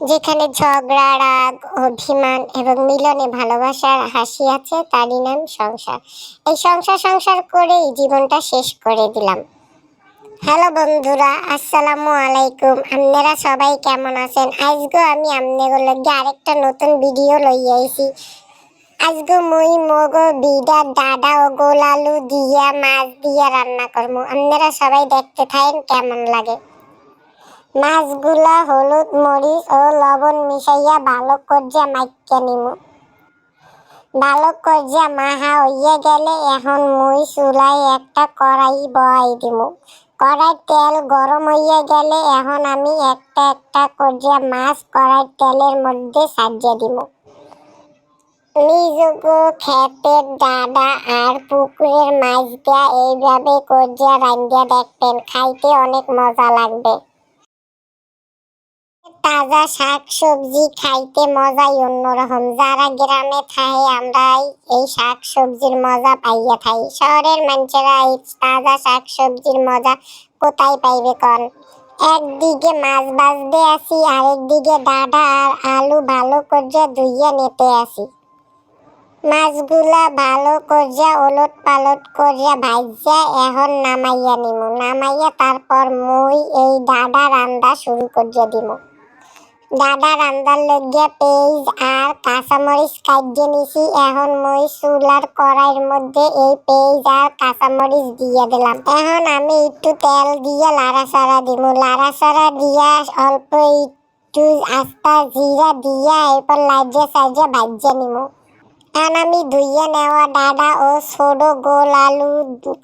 যেখানে ঝগড়া, রাগ, অভিমান এবং মিলনে ভালোবাসার হাসি আছে, তারই নাম সংসার। এই সংসার সংসার করেই জীবনটা শেষ করে দিলাম। হ্যালো বন্ধুরা, আসসালামু আলাইকুম। আপনারা সবাই কেমন আছেন? আজকে আমি আপনাদের লগে আরেকটা নতুন ভিডিও লই আইছি। আজকে মুই, মগ, বিডা, দাদা ও গোলালু দিয়া, মাছ দিয়া রান্না করব আপনারা সবাই দেখতে থাকেন, কেমন লাগে? মাছগুলা হলুদ, মরিচ ও লবণ মিশাইয়া ভালো করিয়া মাইকা নিমু। ভালো করিয়া মাহা হইয়া গেলে এখন মুই চুলায় একটা কড়াই বহাই দিমু। কড়াই তেল গরম হইয়া গেলে এখন আমি একটা একটা করিয়া মাছ কড়াই তেলের মধ্যে সাজিয়ে দিমু। নিজগ ক্ষেতের দাদা আর পুকুরের মাছ দিয়া এইভাবে করিয়া রান্ধিয়া দেখবেন, খাইতে অনেক মজা লাগবে। তাজা শাক সবজি খাইতে মজাই অন্যরকম। যারা গ্রামে থাকে আমরা এই শাক সবজির মজা পাইয়া থাই। শহরের মানুষেরা এই তাজা শাক সবজির মজা কোথায় পাইবে কন? একদিকে মাছ বাজতে আসি, আরেকদিকে ডাঁটা আর আলু ভালো করিয়া ধুইয়া নিতে আসি। মাছগুলা ভালো করিয়া ওলট পালট করিয়া ভাইজা এখন নামাইয়া নিমু। নামাইয়া তারপর মই এই ডাডা রান্দা শুরু করিয়া দিমু। দাদা রান্দার লইয়া পেঁয়াজ আর কাঁচামরিচ কাটিয়ে নিছি, এখন মই চুলার কড়াইয়ের মধ্যে এই পেঁয়াজ আর কাঁচামরিচ দিয়ে দিলাম। এখন আমি একটু তেল দিয়ে লাড়াচাড়া দিব লাড়াচাড়া দিয়া অল্প একটু আস্তা জিরা দিয়া এরপর লাইজে সাইজে ভাজিয়ে নিমু। এখন আমি ধুইয়ে নেওয়া ডাডা ও ছোট গোল আলু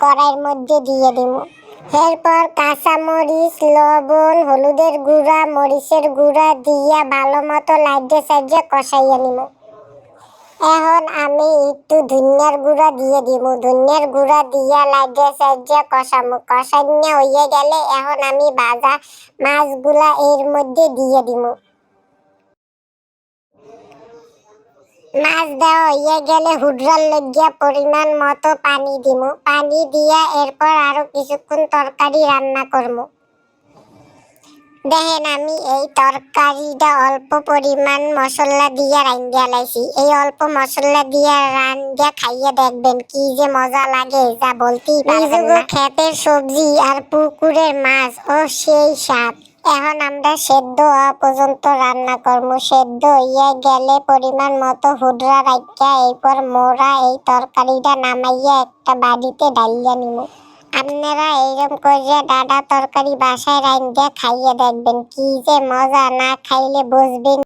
কড়াইয়ের মধ্যে দিয়ে দিমু। এরপর কাঁচামরিচ লবণ, হলুদের গুঁড়া, মরিচের গুঁড়া দিয়া ভালো মতো লাইটে সাইডে কষাইয়া নিব এখন আমি একটু ধনিয়ার গুঁড়া দিয়ে দিব ধনিয়ার গুঁড়া দিয়া লাইটে সাইজে কষাই কষাইয়া হইয়া গেলে এখন আমি ভাজা মাছগুলা এর মধ্যে দিয়ে দিব মাছ দেওয়া হইয়া গেলে হুডরার লইয়া পরিমাণ মতো পানি দিমু। পানি দিয়া এরপর আরও কিছুক্ষণ তরকারি রান্না করমু। দেখেন, আমি এই তরকারিটা অল্প পরিমাণ মশলা দিয়া রান্ধিয়া লাইছি। এই অল্প মশলা দিয়া রান্ধিয়া খাইয়ে দেখবেন কি যে মজা লাগে, যা বলতেই পারবেন ক্ষেতের সবজি আর পুকুরের মাছ, ও সেই স্বাদ। এখন আমরা সেদ্ধ হওয়া পর্যন্ত রান্না করব। সেদ্ধ হইয়া গেলে পরিমাণ মতো হুডরা রাখিয়া এরপর মোরা এই তরকারিটা নামাইয়া একটা বাড়িতে ডালিয়া নিব আপনারা এইরকম করিয়া ডাডা তরকারি বাসায় রান্ধিয়া খাইয়ে দেখবেন, কি যে মজা, না খাইলে বুঝবেন